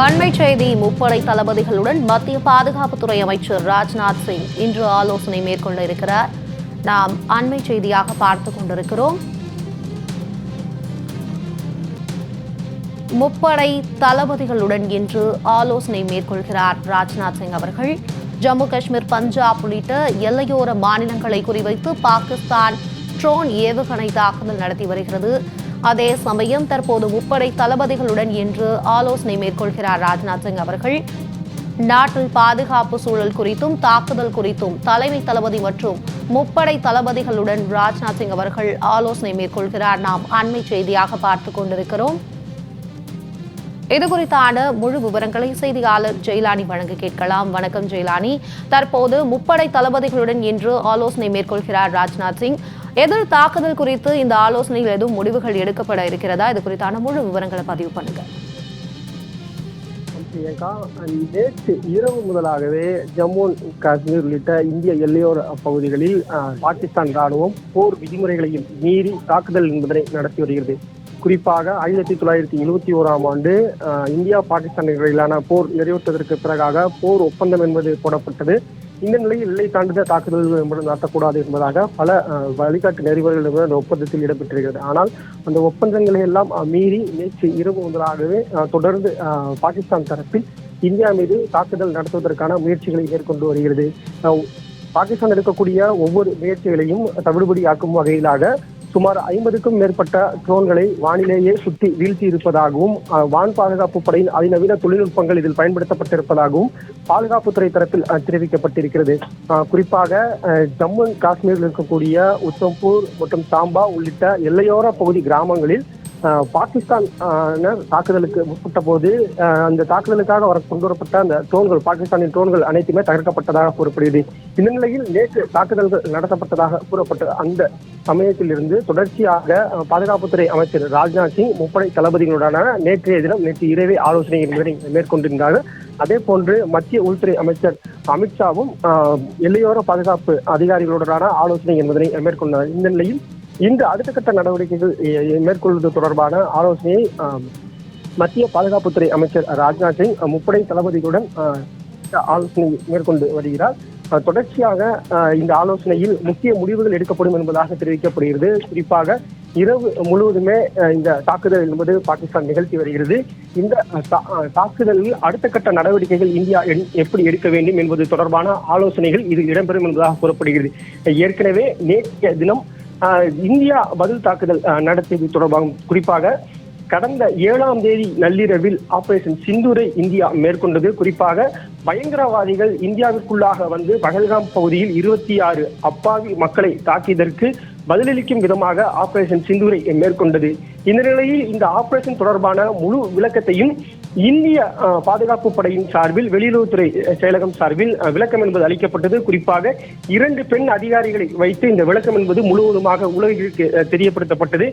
அண்மை செய்தி முப்படை தளபதிகளுடன் மத்திய பாதுகாப்புத்துறை அமைச்சர் ராஜ்நாத் சிங் இன்று ஆலோசனை மேற்கொள்ள இருக்கிறார். நாம் அண்மை செய்தியாக பார்த்து கொண்டிருக்கிறோம். முப்படை தளபதிகளுடன் இன்று ஆலோசனை மேற்கொள்கிறார் ராஜ்நாத் சிங் அவர்கள். ஜம்மு காஷ்மீர் பஞ்சாப் உள்ளிட்ட எல்லையோர மாநிலங்களை குறிவைத்து பாகிஸ்தான் ட்ரோன் ஏவுகணை தாக்குதல் நடத்தி வருகிறது. அதே சமயம் தற்போது முப்படை தளபதிகளுடன் இன்று ஆலோசனை மேற்கொள்கிறார் ராஜ்நாத் சிங் அவர்கள். நாட்டில் பாதுகாப்பு சூழல் குறித்தும் தாக்குதல் குறித்தும் தலைமை தளபதி மற்றும் முப்படை தளபதிகளுடன் ராஜ்நாத் சிங் அவர்கள் ஆலோசனை மேற்கொள்கிறார். நாம் அண்மை செய்தியாக பார்த்து கொண்டிருக்கிறோம். இது குறித்தான முழு விவரங்களை செய்தியாளர் ஜெயலானி வழங்க கேட்கலாம். வணக்கம் ஜெயலானி. தற்போது முப்படை தளபதிகளுடன் இன்று ஆலோசனை மேற்கொள்கிறார் ராஜ்நாத் சிங். எதிர் தாக்குதல் குறித்து இந்த ஆலோசனையில் எதுவும் முடிவுகள் எடுக்கப்பட இருக்கிறதா? இது குறித்தான முழு விவரங்களை பதிவு பண்ணுங்க. பிரியங்கா நேற்று இரவு முதலாகவே ஜம்மு அண்ட் காஷ்மீர் உள்ளிட்ட இந்திய எல்லையோர பகுதிகளில் பாகிஸ்தான் ராணுவம் போர் விதிமுறைகளையும் மீறி தாக்குதல் என்பதனை நடத்தி வருகிறது. குறிப்பாக ஆயிரத்தி தொள்ளாயிரத்தி எழுபத்தி ஓராம் ஆண்டு இந்தியா பாகிஸ்தான் இடையிலான போர் நிறைவேற்றதற்கு பிறகாக போர் ஒப்பந்தம் என்பது போடப்பட்டது. இந்த நிலையில் எல்லை தாண்டுத தாக்குதல்கள் என்பது நடத்தக்கூடாது என்பதாக பல வழிகாட்டு நெறிமுறைகள் அந்த ஒப்பந்தத்தில் இடம்பெற்றிருக்கிறது. ஆனால் அந்த ஒப்பந்தங்களை எல்லாம் மீறி நேற்று இரவு முதலாகவே தொடர்ந்து பாகிஸ்தான் தரப்பில் இந்தியா மீது தாக்குதல் நடத்துவதற்கான முயற்சிகளை மேற்கொண்டு வருகிறது. பாகிஸ்தான் எடுக்கக்கூடிய ஒவ்வொரு முயற்சிகளையும் தவிடுபடியாக்கும் வகையிலாக சுமார் ஐம்பதுக்கும் மேற்பட்ட ட்ரோன்களை வானிலேயே சுற்றி வீழ்த்தி இருப்பதாகவும் வான் பாதுகாப்பு படையின் அதிநவீன தொழில்நுட்பங்கள் இதில் பயன்படுத்தப்பட்டிருப்பதாகவும் பாதுகாப்புத்துறை தரப்பில் தெரிவிக்கப்பட்டிருக்கிறது. குறிப்பாக ஜம்மு அண்ட் காஷ்மீரில் இருக்கக்கூடிய உத்தம்பூர் மற்றும் சாம்பா உள்ளிட்ட எல்லையோர பகுதி கிராமங்களில் பாகிஸ்தான் தாக்குதலுக்கு உட்பட்ட போது அந்த தாக்குதலுக்காக வர கொண்டு வரப்பட்ட அந்த ட்ரோன்கள் பாகிஸ்தானின் ட்ரோன்கள் அனைத்துமே தகர்க்கப்பட்டதாக கூறப்படுகிறது. இந்த நிலையில் நேற்று தாக்குதல்கள் நடத்தப்பட்டதாக கூறப்பட்ட அந்த சமயத்திலிருந்து தொடர்ச்சியாக பாதுகாப்புத்துறை அமைச்சர் ராஜ்நாத் சிங் முப்படை தளபதிகளுடனான நேற்றைய தினம் நேற்று இரவே ஆலோசனை மேற்கொண்டிருந்தார்கள் அதே போன்று மத்திய உள்துறை அமைச்சர் அமித்ஷாவும் எல்லையோர பாதுகாப்பு அதிகாரிகளுடனான ஆலோசனை என்பதனை மேற்கொண்டார். இந்த நிலையில் இந்த அடுத்த கட்ட நடவடிக்கைகள் மேற்கொள்வது தொடர்பான ஆலோசனையை மத்திய பாதுகாப்புத்துறை அமைச்சர் ராஜ்நாத் சிங் முப்படை தளபதிகளுடன் ஆலோசனை மேற்கொண்டு வருகிறார். தொடர்ச்சியாக இந்த ஆலோசனையில் முக்கிய முடிவுகள் எடுக்கப்படும் என்பதாக தெரிவிக்கப்படுகிறது. குறிப்பாக இரவு முழுவதுமே இந்த தாக்குதல் என்பது பாகிஸ்தான் நிகழ்த்தி வருகிறது. இந்த தா- தாக்குதலில் அடுத்த கட்ட நடவடிக்கைகள் இந்தியா என்- எப்படி எடுக்க வேண்டும் என்பது தொடர்பான ஆலோசனைகள் இது இடம்பெறும் என்பதாக கூறப்படுகிறது. ஏற்கனவே நேற்றைய தினம் இந்தியா பதில் தாக்குதல் நடத்தியது தொடர்பாக குறிப்பாக கடந்த ஏழாம் தேதி நள்ளிரவில் ஆபரேஷன் சிந்தூரை இந்தியா மேற்கொண்டது. குறிப்பாக பயங்கரவாதிகள் இந்தியாவிற்குள்ளாக வந்து பகல்காம் பகுதியில் இருபத்தி ஆறு அப்பாவி மக்களை தாக்கியதற்கு பதிலளிக்கும் விதமாக ஆபரேஷன் சிந்தூரை மேற்கொண்டது. இந்த நிலையில் இந்த ஆபரேஷன் தொடர்பான முழு விளக்கத்தையும் இந்திய பாதுகாப்பு படையின் சார்பில் வெளியுறவுத்துறை செயலகம் சார்பில் விளக்கம் என்பது அளிக்கப்பட்டது. குறிப்பாக இரண்டு பெண் அதிகாரிகளை வைத்து இந்த விளக்கம் என்பது முழுவதுமாக உலகிற்கு தெரியப்படுத்தப்பட்டது.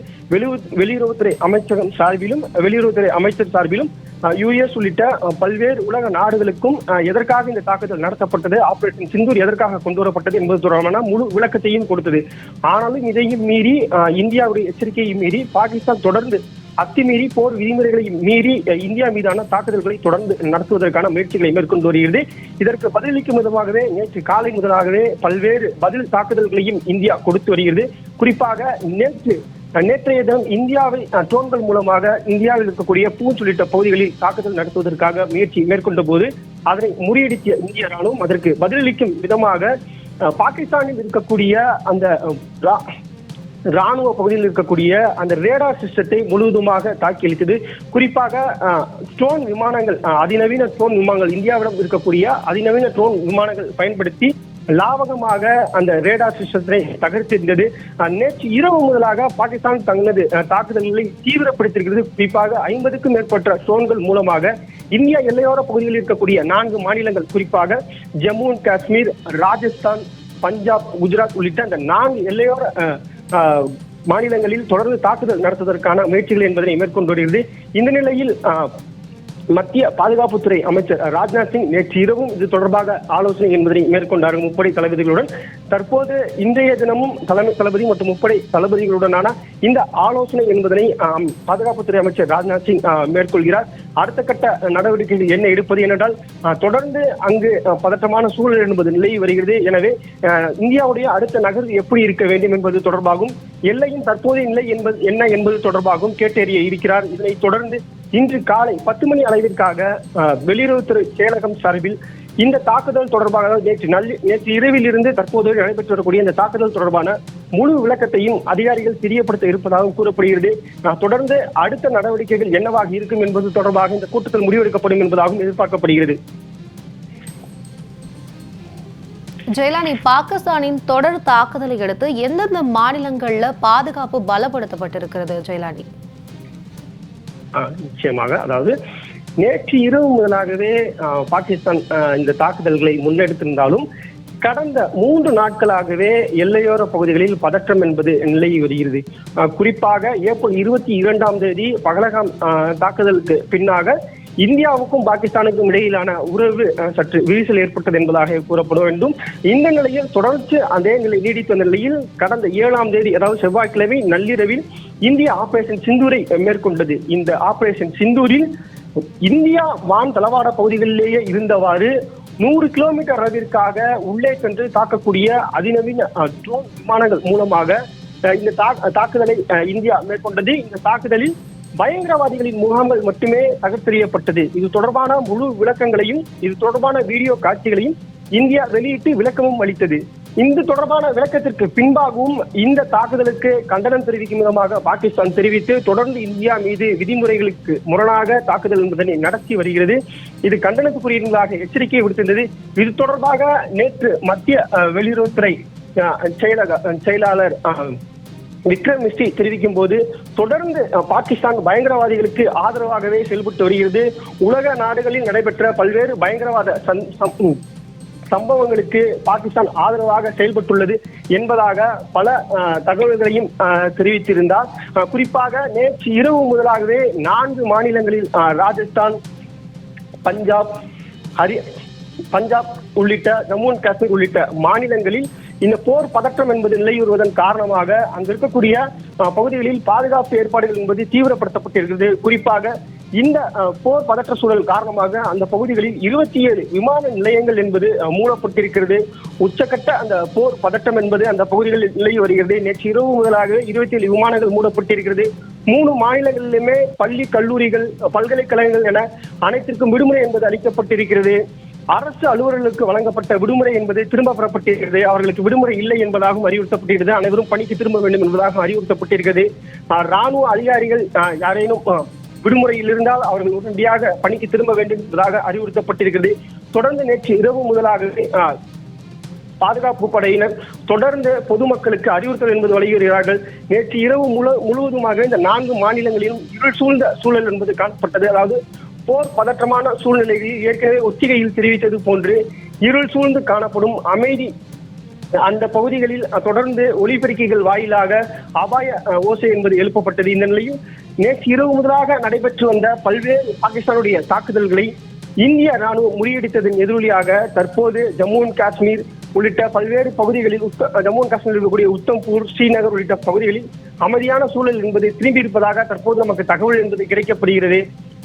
வெளியுறவுத்துறை அமைச்சகம் சார்பிலும் வெளியுறவுத்துறை அமைச்சர் சார்பிலும் யுஎஸ் உள்ளிட்ட பல்வேறு உலக நாடுகளுக்கும் எதற்காக இந்த தாக்குதல் நடத்தப்பட்டது ஆபரேஷன் சிந்தூர் எதற்காக கொண்டு வரப்பட்டது என்பது தொடர்பான முழு விளக்கத்தையும் கொடுத்தது. ஆனாலும் இதையும் மீறி இந்தியாவுடைய எச்சரிக்கையை மீறி பாகிஸ்தான் தொடர்ந்து அத்துமீறி போர் விதிமுறைகளை மீறி இந்தியா மீதான தாக்குதல்களை தொடர்ந்து நடத்துவதற்கான முயற்சிகளை மேற்கொண்டு வருகிறது இதற்கு பதிலளிக்கும் விதமாகவே நேற்று காலை முதலாகவே பல்வேறு பதில் தாக்குதல்களையும் இந்தியா கொடுத்து வருகிறது. குறிப்பாக நேற்று நேற்றைய தினம் இந்தியாவை ட்ரோன்கள் மூலமாக இந்தியாவில் இருக்கக்கூடிய பூஞ்ச் உள்ளிட்ட பகுதிகளில் தாக்குதல் நடத்துவதற்காக முயற்சி மேற்கொண்ட போது அதனை முறியடித்த இந்திய ராணுவம் அதற்கு பதிலளிக்கும் விதமாக பாகிஸ்தானில் இருக்கக்கூடிய அந்த ராணுவ பகுதியில் இருக்கக்கூடிய அந்த ரேடார் சிஸ்டத்தை முழுவதுமாக தாக்கி அளித்தது குறிப்பாக அஹ், ட்ரோன் விமானங்கள் அதிநவீன ட்ரோன் விமானங்கள் இந்தியாவிடம் இருக்கக்கூடிய அதிநவீன ட்ரோன் விமானங்கள் பயன்படுத்தி லாவகமாக அந்த ரேடார் சிஸ்டத்தை தகர்த்திருந்தது. நேற்று இரவு முதலாக பாகிஸ்தான் தங்களது தாக்குதல்களை தீவிரப்படுத்தியிருக்கிறது. குறிப்பாக ஐம்பதுக்கும் மேற்பட்ட ட்ரோன்கள் மூலமாக இந்தியா எல்லையோர பகுதியில் இருக்கக்கூடிய நான்கு மாநிலங்கள் குறிப்பாக ஜம்மு அண்ட் காஷ்மீர் ராஜஸ்தான் பஞ்சாப் குஜராத் உள்ளிட்ட அந்த நான்கு எல்லையோர மாநிலங்களில் தொடர்ந்து தாக்குதல் நடத்துவதற்கான முயற்சிகள் என்பதனை மேற்கொண்டு வருகிறது. இந்த நிலையில் மத்திய பாதுகாப்புத்துறை அமைச்சர் ராஜ்நாத் சிங் நேற்று இரவும் இது தொடர்பாக ஆலோசனை என்பதை மேற்கொண்டார். முப்படை தளபதிகளுடன் தற்போது இன்றைய தினமும் தலைமை தளபதி மற்றும் முப்படை தளபதிகளுடனான இந்த ஆலோசனை என்பதனை பாதுகாப்புத்துறை அமைச்சர் ராஜ்நாத் சிங் மேற்கொள்கிறார். அடுத்த கட்ட நடவடிக்கைகள் என்ன எடுப்பது ஏனென்றால் தொடர்ந்து அங்கு பதற்றமான சூழல் என்பது நிலவி வருகிறது. எனவே இந்தியாவுடைய அடுத்த நகர்வு எப்படி இருக்க வேண்டும் என்பது தொடர்பாகவும் எல்லையின் தற்போதைய நிலை என்பது என்ன என்பது தொடர்பாகவும் கேட்டறிய இருக்கிறார். இதனை தொடர்ந்து இன்று காலை பத்து மணி அளவிற்காக வெளியுறவுத்துறை செயலகம் சார்பில் இந்த தாக்குதல் தொடர்பாக நேற்று நல்ல நேற்று இரவில் இருந்து தற்போது நடைபெற்று வரக்கூடிய இந்த தாக்குதல் தொடர்பான முழு விளக்கத்தையும் அதிகாரிகள் தெரியப்படுத்த இருப்பதாகவும் கூறப்படுகிறது. தொடர்ந்து அடுத்த நடவடிக்கைகள் என்னவாக இருக்கும் என்பது தொடர்பாக இந்த கூட்டத்தில் முடிவெடுக்கப்படும் என்பதாகவும் எதிர்பார்க்கப்படுகிறது. ஜெயலானி பாகிஸ்தானின் தொடர் தாக்குதலை அடுத்து எந்தெந்த மாநிலங்கள்ல பாதுகாப்பு பலப்படுத்தப்பட்டிருக்கிறது ஜெயலானி? நிச்சயமாக. அதாவது நேற்று இரவு முதலாகவே பாகிஸ்தான் இந்த தாக்குதல்களை முன்னெடுத்திருந்தாலும் கடந்த மூன்று நாட்களாகவே எல்லையோர பகுதிகளில் பதற்றம் என்பது நிலவி வருகிறது. குறிப்பாக ஏப்ரல் இருபத்தி இரண்டாம் தேதி பகலகாம் தாக்குதலுக்கு பின்னாக இந்தியாவுக்கும் பாகிஸ்தானுக்கும் இடையிலான உறவு சற்று விரிசல் ஏற்பட்டது என்பதாக கூறப்பட வேண்டும். இந்த நிலையில் தொடர்ந்து அதே நிலை நீடித்த நிலையில் கடந்த ஏழாம் தேதி அதாவது செவ்வாய்க்கிழமை நள்ளிரவில் இந்தியா ஆபரேஷன் சிந்தூரை மேற்கொண்டது. இந்த ஆபரேஷன் சிந்தூரில் இந்தியா வான் தளவாட பகுதிகளிலேயே இருந்தவாறு நூறு கிலோமீட்டர் அளவிற்காக உள்ளே சென்று தாக்கக்கூடிய அதிநவீன ட்ரோன் விமானங்கள் மூலமாக இந்த தாக்குதலை இந்தியா மேற்கொண்டது. இந்த தாக்குதலில் பயங்கரவாதிகளின் முகாம்கள் மட்டுமே தகர்த்தெறியப்பட்டது. இது தொடர்பான முழு விளக்கங்களையும் இது தொடர்பான வீடியோ காட்சிகளையும் இந்தியா வெளியிட்டு விளக்கமும் அளித்தது. இந்த தொடர்பான விளக்கத்திற்கு பின்பாகவும் இந்த தாக்குதலுக்கு கண்டனம் தெரிவிக்கும் விதமாக பாகிஸ்தான் தெரிவித்து தொடர்ந்து இந்தியா மீது விதிமுறைகளுக்கு முரணாக தாக்குதல் என்பதனை நடத்தி வருகிறது. இது கண்டனத்துக்குரியதாக எச்சரிக்கை விடுத்திருந்தது. இது தொடர்பாக நேற்று மத்திய அஹ், வெளியுறவுத்துறை செயலக செயலாளர் அஹ், விக்ரம் மிஸ்ரி தெரிவிக்கும் போது தொடர்ந்து பாகிஸ்தான் பயங்கரவாதிகளுக்கு ஆதரவாகவே செயல்பட்டு வருகிறது. உலக நாடுகளில் நடைபெற்ற பல்வேறு பயங்கரவாத சந்- சம்- சம்பவங்களுக்கு பாகிஸ்தான் ஆதரவாக செயல்பட்டுள்ளது என்பதாக பல தகவல்களையும் தெரிவித்திருந்தார். குறிப்பாக நேற்று இரவு முதலாகவே நான்கு மாநிலங்களில் ராஜஸ்தான் பஞ்சாப் ஹரி பஞ்சாப் உள்ளிட்ட ஜம்மு அண்ட் காஷ்மீர் உள்ளிட்ட மாநிலங்களில் இந்த போர் பதற்றம் என்பது நிலையுறுவதன் காரணமாக அங்கு இருக்கக்கூடிய பகுதிகளில் பாதுகாப்பு ஏற்பாடுகள் என்பது தீவிரப்படுத்தப்பட்டிருக்கிறது. குறிப்பாக இந்த போர் பதற்ற சூழல் காரணமாக அந்த பகுதிகளில் இருபத்தி ஏழு விமான நிலையங்கள் என்பது மூடப்பட்டிருக்கிறது. உச்சக்கட்ட அந்த போர் பதட்டம் என்பது அந்த பகுதிகளில் நிலவி வருகிறது. நேற்று இரவு முதலாக இருபத்தி ஏழு விமானங்கள் மூடப்பட்டிருக்கிறது. மூணு மாநிலங்களிலுமே பள்ளி கல்லூரிகள் பல்கலைக்கழகங்கள் என அனைத்திற்கும் விடுமுறை என்பது அளிக்கப்பட்டிருக்கிறது. அரசு அலுவலர்களுக்கு வழங்கப்பட்ட விடுமுறை என்பது திரும்ப பெறப்பட்டிருக்கிறது. அவர்களுக்கு விடுமுறை இல்லை என்பதாகவும் அறிவுறுத்தப்பட்டிருக்கிறது. அனைவரும் பணிக்கு திரும்ப வேண்டும் என்பதாகவும் அறிவுறுத்தப்பட்டிருக்கிறது. ராணுவ அதிகாரிகள் யாரேனும் விடுமுறையில் இருந்தால் அவர்கள் உடனடியாக பணிக்கு திரும்ப வேண்டும் என்பதாக அறிவுறுத்தப்பட்டிருக்கிறது. தொடர்ந்து நேற்று இரவு முதலாகவே பாதுகாப்பு படையினர் தொடர்ந்து பொதுமக்களுக்கு அறிவுறுத்தல் என்பது வழங்குகிறார்கள் நேற்று இரவு முழு முழுவதுமாக இந்த நான்கு மாநிலங்களிலும் இருள் சூழ்ந்த சூழல் என்பது காணப்பட்டது. அதாவது போர் பதற்றமான சூழ்நிலைகளில் ஏற்கனவே ஒத்திகையில் தெரிவித்தது போன்று இருள் சூழ்ந்து காணப்படும் அமைதி அந்த பகுதிகளில் தொடர்ந்து ஒலிபெருக்கிகள் வாயிலாக அபாய ஓசை என்பது எழுப்பப்பட்டது. இந்த நிலையில் நேற்று இரவு முதலாக நடைபெற்று வந்த பல்வேறு பாகிஸ்தானுடைய தாக்குதல்களை இந்திய ராணுவம் முறியடித்ததன் எதிரொலியாக தற்போது ஜம்மு அண்ட் காஷ்மீர் உள்ளிட்ட பல்வேறு பகுதிகளில் ஜம்மு அண்ட் காஷ்மீர் இருக்கக்கூடிய உத்தம்பூர் ஸ்ரீநகர் உள்ளிட்ட பகுதிகளில் அமைதியான சூழல் என்பது திரும்பி இருப்பதாக தற்போது நமக்கு தகவல் என்பது கிடைக்கப்படுகிறது.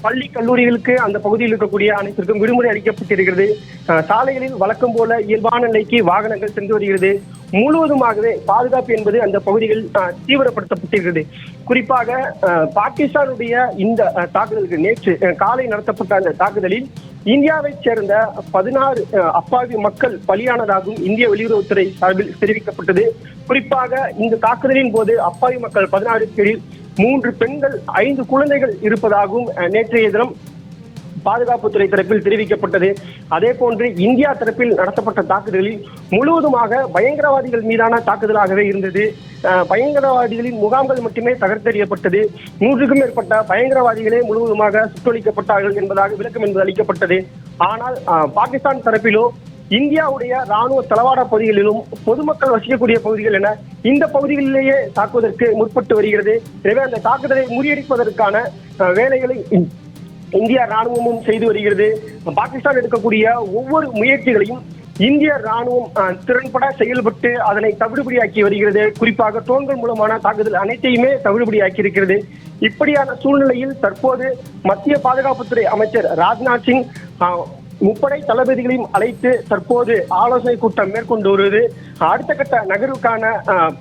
பள்ளி கல்லூரிகளுக்கு அந்த பகுதியில் இருக்கக்கூடிய அனைத்திற்கும் விடுமுறை அளிக்கப்பட்டிருக்கிறது. சாலைகளில் வழக்கம் போல இயல்பான நிலைக்கு வாகனங்கள் சென்று வருகிறது. முழுவதுமாகவே பாதுகாப்பு என்பது அந்த பகுதிகளில் தீவிரப்படுத்தப்பட்டிருக்கிறது. குறிப்பாக பாகிஸ்தானுடைய இந்த தாக்குதலுக்கு நேற்று காலை நடத்தப்பட்ட அந்த தாக்குதலில் இந்தியாவைச் சேர்ந்த பதினாறு அப்பாவி மக்கள் பலியானதாகவும் இந்திய வெளியுறவுத்துறை சார்பில் தெரிவிக்கப்பட்டது. குறிப்பாக இந்த தாக்குதலின் போது அப்பாவி மக்கள் பதினாறு பேரில் மூன்று பெண்கள் ஐந்து குழந்தைகள் இருப்பதாகவும் நேற்றைய தினம் பாதுகாப்புத்துறை தரப்பில் தெரிவிக்கப்பட்டது. அதே போன்று இந்தியா தரப்பில் நடத்தப்பட்ட தாக்குதலில் முழுவதுமாக பயங்கரவாதிகள் மீதான தாக்குதலாகவே இருந்தது. பயங்கரவாதிகளின் முகாம்கள் மட்டுமே தகர்த்தெறியப்பட்டது. நூற்றுக்கும் மேற்பட்ட பயங்கரவாதிகளே முழுவதுமாக சுட்டொழிக்கப்பட்டார்கள் என்பதாக விளக்கம் என்பது அளிக்கப்பட்டது. ஆனால் பாகிஸ்தான் தரப்பிலோ இந்தியாவுடைய ராணுவ தளவாட பகுதிகளிலும் பொதுமக்கள் வசிக்கக்கூடிய பகுதிகள் என இந்த பகுதிகளிலேயே தாக்குவதற்கு முற்பட்டு வருகிறது. எனவே அந்த தாக்குதலை முறியடிப்பதற்கான வேலைகளை இந்திய ராணுவமும் செய்து வருகிறது. பாகிஸ்தான் எடுக்கக்கூடிய ஒவ்வொரு முயற்சிகளையும் இந்திய ராணுவம் திறன்பட செயல்பட்டு அதனை தவிடுபடியாக்கி வருகிறது. குறிப்பாக ட்ரோன்கள் மூலமான தாக்குதல் அனைத்தையுமே தவிடுபடியாக்கி இருக்கிறது. இப்படியான சூழ்நிலையில் தற்போது மத்திய பாதுகாப்புத்துறை அமைச்சர் ராஜ்நாத் சிங் முப்படை தளபதிகளையும் அழைத்து தற்போது ஆலோசனை கூட்டம் மேற்கொண்டு வருவது அடுத்த கட்ட நகர்வுக்கான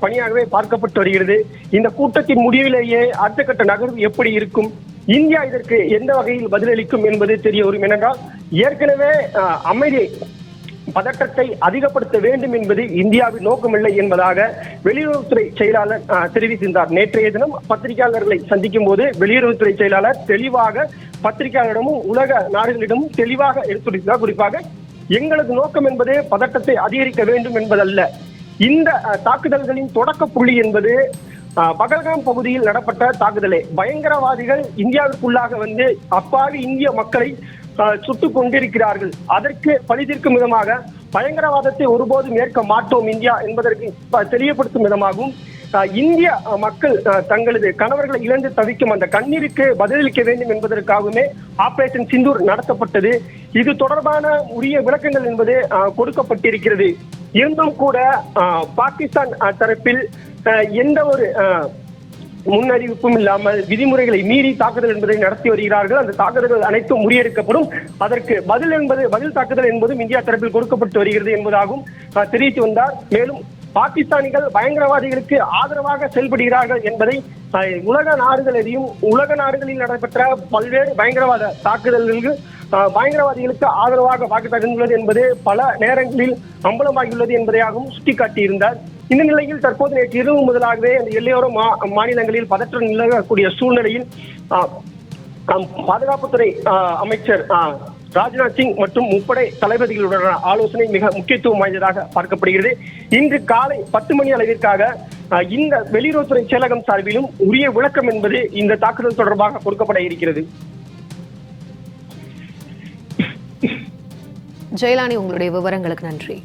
பணியாகவே பார்க்கப்பட்டு வருகிறது. இந்த கூட்டத்தின் முடிவிலேயே அடுத்த கட்ட நகர்வு எப்படி இருக்கும்? இந்தியா இதற்கு எந்த வகையில் பதிலளிக்கும் என்பது தெரிய வரும். ஏனென்றால் ஏற்கனவே அமைதி பதட்டத்தை அதிகப்படுத்த வேண்டும் என்பது இந்தியாவின் நோக்கமில்லை என்பதாக வெளியுறவுத்துறை செயலாளர் தெரிவித்திருந்தார். நேற்றைய தினம் பத்திரிகையாளர்களை சந்திக்கும் போது வெளியுறவுத்துறை செயலாளர் தெளிவாக பத்திரிகையாளரிடமும் உலக நாடுகளிடமும் தெளிவாக எடுத்துரைத்தார் குறிப்பாக எங்களது நோக்கம் என்பது பதட்டத்தை அதிகரிக்க வேண்டும் என்பதல்ல. இந்த தாக்குதல்களின் தொடக்க புள்ளி என்பது பகல்காம் பகுதியில் நடப்பட்ட தாக்குதலே. பயங்கரவாதிகள் இந்தியாவிற்குள்ளாக வந்து அப்பாவி இந்திய மக்களை சுட்டுக் கொண்டிருக்கிறார்கள். அதற்கு பழிதீர்க்கும் விதமாக பயங்கரவாதத்தை ஒருபோதும் ஏற்க மாட்டோம் இந்தியா என்பதற்கு தெரியப்படுத்தும் தெளிவுபடுத்தும் விதமாகவும் இந்திய மக்கள் தங்களது கணவர்களை இழந்து தவிக்கும் அந்த கண்ணீருக்கு பதிலளிக்க வேண்டும் என்பதற்காகவுமே ஆபரேஷன் சிந்தூர் நடத்தப்பட்டது. இது தொடர்பான உரிய விளக்கங்கள் என்பது கொடுக்கப்பட்டிருக்கிறது. இருந்தும் கூட பாகிஸ்தான் தரப்பில் எந்த ஒரு அஹ், முன்னறிவிப்பும் இல்லாமல் விதிமுறைகளை மீறி தாக்குதல் என்பதை நடத்தி வருகிறார்கள். அந்த தாக்குதல்கள் அனைத்தும் முறியடிக்கப்படும். அதற்கு பதில் என்பது பதில் தாக்குதல் என்பதும் இந்தியா தரப்பில் கொடுக்கப்பட்டு வருகிறது என்பதாகவும் தெரிவித்து வந்தார். மேலும் பாகிஸ்தானிகள் பயங்கரவாதிகளுக்கு ஆதரவாக செயல்படுகிறார்கள் என்பதை உலக நாடுகள் எதையும் உலக நாடுகளில் நடைபெற்ற பல்வேறு பயங்கரவாத தாக்குதல்களுக்கு பயங்கரவாதிகளுக்கு ஆதரவாக பாகிஸ்தான் இருந்துள்ளது என்பது பல நேரங்களில் அம்பலமாகியுள்ளது என்பதையாகவும் சுட்டிக்காட்டியிருந்தார். இந்த நிலையில் தற்போது நேற்று இரவு முதலாகவே அந்த எல்லையோர மாநிலங்களில் பதற்றம் நிலவக்கூடிய சூழ்நிலையில் பாதுகாப்புத்துறை அமைச்சர் ராஜ்நாத் சிங் மற்றும் முப்படை தளபதிகளுடனான ஆலோசனை மிக முக்கியத்துவம் வாய்ந்ததாக பார்க்கப்படுகிறது. இன்று காலை பத்து மணி அளவிற்காக இந்த வெளியுறவுத்துறை செயலகம் சார்பிலும் உரிய விளக்கம் என்பது இந்த தாக்குதல் தொடர்பாக கொடுக்கப்பட இருக்கிறது. ஜெயலானி உங்களுடைய விவரங்களுக்கு நன்றி.